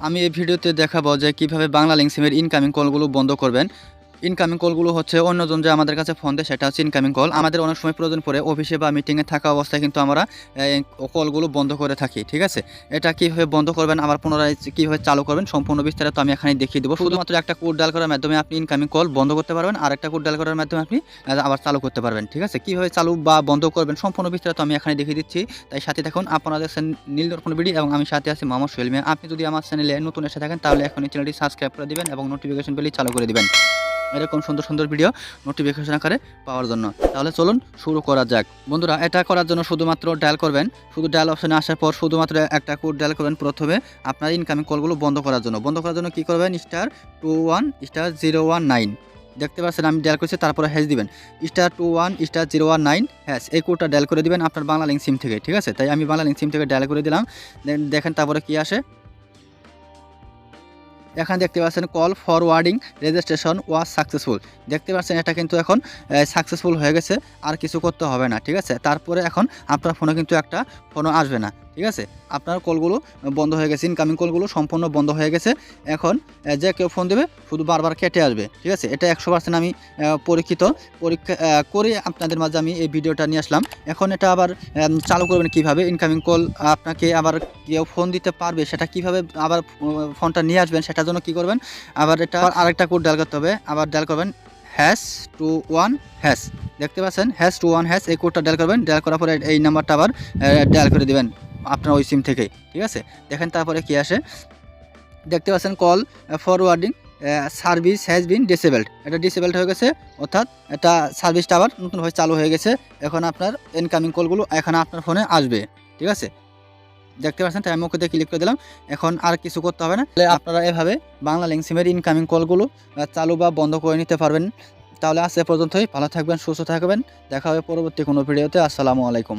আমি এই ভিডিওতে দেখাবো যে কীভাবে বাংলা লিঙ্ক সিমের ইনকামিং কলগুলো বন্ধ করবেন। ইনকামিং কলগুলো হচ্ছে অন্যজন যে আমাদের কাছে ফোন দেয়, সেটা হচ্ছে ইনকামিং কল আমাদের অনেক সময় প্রয়োজন পড়ে অফিসে বা মিটিংয়ে থাকা অবস্থায় কিন্তু আমরা কলগুলো বন্ধ করে থাকি, ঠিক আছে? এটা কীভাবে বন্ধ করবেন, আবার পুনরায় কীভাবে চালু করবেন, সম্পূর্ণ বিস্তারিত আমি এখানে দেখিয়ে দেবো। শুধুমাত্র একটা কোড ডাল করার মাধ্যমে আপনি ইনকামিং কল বন্ধ করতে পারবেন, আর একটা কোড ডাল করার মাধ্যমে আপনি আবার চালু করতে পারবেন, ঠিক আছে? কীভাবে চালু বা বন্ধ করবেন, সম্পূর্ণ বিস্তারিত আমি এখানে দেখিয়ে দিচ্ছি। তাই সাথে দেখুন আপনারা দেখছেন নীল দর্পণ বিডি এবং আমি সাথে আছি মোহাম্মদ সোহেল আপনি যদি আমার চ্যানেলে নতুন এসে থাকেন, তাহলে এখন এই চ্যানেলটি সাবস্ক্রাইব করে দিবেন এবং নোটিফিকেশন বেলি চালু করে দিবেন। এরকম সুন্দর সুন্দর ভিডিও নোটিফিকেশন আকারে পাওয়ার জন্য। তাহলে চলুন শুরু করা যাক। বন্ধুরা, এটা করার জন্য শুধুমাত্র ডায়াল করবেন। শুধু ডায়াল অপশনে আসার পর শুধুমাত্র একটা কোড ডায়াল করবেন প্রথমে আপনার ইনকামিং কলগুলো বন্ধ করার জন্য। বন্ধ করার জন্য কী করবেন? Star two one star zero one nine দেখতে পাচ্ছেন আমি ডায়াল করছি, তারপরে হ্যাশ দিবেন। Star two one star zero one nine hash এই কোডটা ডায়াল করে দিবেন আপনার বাংলা লিঙ্ক সিম থেকে, ঠিক আছে? তাই আমি বাংলা লিঙ্ক সিম থেকে ডায়াল করে দিলাম। দেখেন তারপরে কি আসে? এখানে দেখতে পাচ্ছেন call forwarding registration was successful. দেখতে পাচ্ছেন এটা কিন্তু এখন সাকসেসফুল হয়ে গেছে, আর কিছু করতে হবে না, ঠিক আছে? তারপরে এখন আপনার ফোনে কিন্তু একটা ফোনও আসবে না, ঠিক আছে? আপনার কলগুলো বন্ধ হয়ে গেছে ইনকামিং কলগুলো সম্পূর্ণ বন্ধ হয়ে গেছে। এখন যে কেউ ফোন দেবে শুধু বারবার কেটে আসবে, ঠিক আছে? এটা একশো পার্সেন্ট আমি পরীক্ষিত, পরীক্ষা করে আপনাদের মাঝে আমি এই ভিডিওটা নিয়ে আসলাম। এখন এটা আবার চালু করবেন কীভাবে? ইনকামিং কল আপনাকে আবার কেউ ফোন দিতে পারবে, সেটা কীভাবে আবার ফোনটা নিয়ে আসবেন, সেটার জন্য কি করবেন? আবার এটা আরেকটা কোড ডায়াল করতে হবে, আবার ডায়াল করবেন হ্যাশ টু ওয়ান হ্যাশ দেখতে পাচ্ছেন? হ্যাশ টু ওয়ান হ্যাশ এই কোডটা ডায়াল করবেন ডায়াল করার পরে এই নাম্বারটা আবার ডায়াল করে দেবেন আপনার ওই সিম থেকেই ঠিক আছে? দেখেন তারপরে কি আসে, দেখতে পাচ্ছেন call forwarding service has been disabled এটা ডিসেবলড হয়ে গেছে, অর্থাৎ এটা সার্ভিসটা আবার নতুনভাবে চালু হয়ে গেছে। এখন আপনার ইনকামিং কলগুলো এখন আপনার ফোনে আসবে, ঠিক আছে? দেখতে পাচ্ছেন, তাই আমি ওকে ক্লিক করে দিলাম। এখন আর কিছু করতে হবে না। তাহলে আপনারা এভাবে বাংলা লিঙ্ক সিমের ইনকামিং কলগুলো চালু বা বন্ধ করে নিতে পারবেন। তাহলে আজ এ পর্যন্তই। ভালো থাকবেন, সুস্থ থাকবেন। দেখা হবে পরবর্তী কোনো ভিডিওতে আসসালামু আলাইকুম।